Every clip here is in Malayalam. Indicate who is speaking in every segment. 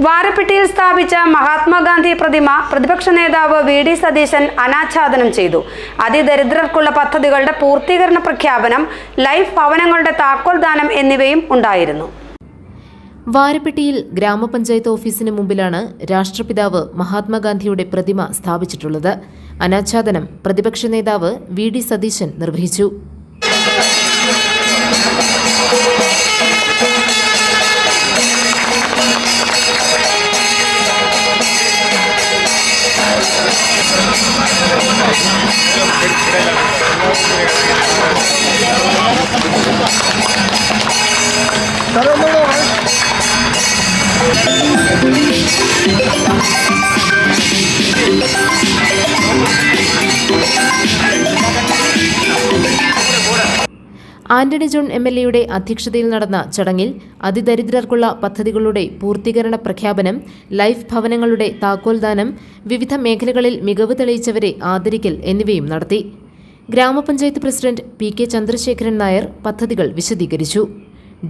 Speaker 1: വാരപ്പെട്ടിയിൽ സ്ഥാപിച്ച മഹാത്മാഗാന്ധി പ്രതിമ പ്രതിപക്ഷ നേതാവ് വി ഡി സതീശൻ അനാച്ഛാദനം ചെയ്തു. അതിദരിദ്രർക്കുള്ള പദ്ധതികളുടെ പൂർത്തീകരണ പ്രഖ്യാപനം ലൈഫ് ഭവനങ്ങളുടെ താക്കോൽ ദാനം എന്നിവയും ഉണ്ടായിരുന്നു.
Speaker 2: വാരപ്പെട്ടിയിൽ ഗ്രാമപഞ്ചായത്ത് ഓഫീസിന് മുമ്പിലാണ് രാഷ്ട്രപിതാവ് മഹാത്മാഗാന്ധിയുടെ പ്രതിമ സ്ഥാപിച്ചിട്ടുള്ളത്. അനാച്ഛാദനം പ്രതിപക്ഷ നേതാവ് വി ഡി സതീശൻ നിർവഹിച്ചു. Tara mo lang. Antony John M L എയുടെ അധ്യക്ഷതയിൽ നടന്ന ചടങ്ങിൽ അതിദരിദ്രർക്കുള്ള പദ്ധതികളുടെ പൂർത്തീകരണ പ്രഖ്യാപനം ലൈഫ് ഭവനങ്ങളുടെ താക്കോൽദാനം വിവിധ മേഖലകളിൽ മികവ് തെളിയിച്ചവരെ ആദരിക്കൽ എന്നിവയും നടത്തി. ഗ്രാമപഞ്ചായത്ത് president P K Chandrasekharan Nair പദ്ധതികൾ വിശദീകരിച്ചു.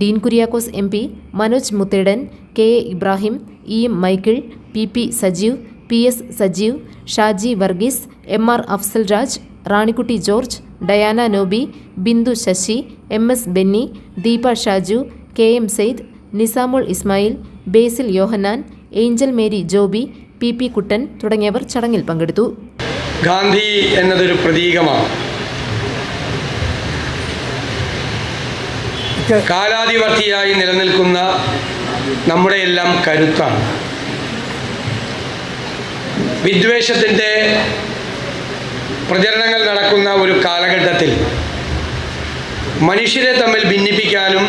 Speaker 2: Dean Kuriakose M P Manoj Muthedan K A Ibrahim E M Michael P P Sajeev P S Sajeev Shaji Varghese M R Afsal Raj Ranikutty George Diana Noby Bindu Sasi M S Benny Deepa Shaju K M Syed Nizamul Ismail Basil Yohannan Angel Mary Joby P P Kuttan തുടങ്ങിയവർ ചടങ്ങിൽ പങ്കെടുത്തു.
Speaker 3: ഗാന്ധി എന്നതൊരു പ്രതീകമാണ്. കാലാധിവർത്തിയായി നിലനിൽക്കുന്ന നമ്മുടെ എല്ലാം കരുത്താണ്. വിദ്വേഷത്തിന്റെ പ്രചരണങ്ങൾ നടക്കുന്ന ഒരു കാലഘട്ടത്തിൽ മനുഷ്യരെ തമ്മിൽ ഭിന്നിപ്പിക്കാനും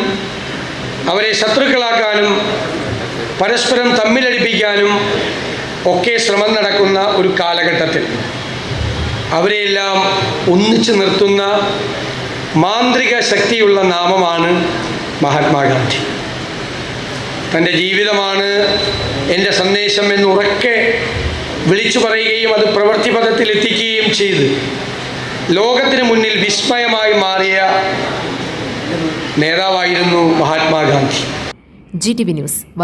Speaker 3: അവരെ ശത്രുക്കളാക്കാനും പരസ്പരം തമ്മിലടിപ്പിക്കാനും ഒക്കെ ശ്രമം നടക്കുന്ന ഒരു കാലഘട്ടത്തിൽ അവരെയെല്ലാം ഒന്നിച്ചു നിർത്തുന്ന മാന്ത്രിക ശക്തിയുള്ള നാമമാണ് മഹാത്മാഗാന്ധി. തന്റെ ജീവിതമാണ് എന്റെ സന്ദേശം എന്ന് ഉറക്കെ വിളിച്ചു പറയുകയും അത് പ്രവൃത്തിപഥത്തിൽ എത്തിക്കുകയും ചെയ്ത്. ലോകത്തിന് മുന്നിൽ വിസ്മയമായി മാറിയ നേതാവായിരുന്നു Mahatma Gandhi
Speaker 2: G T V news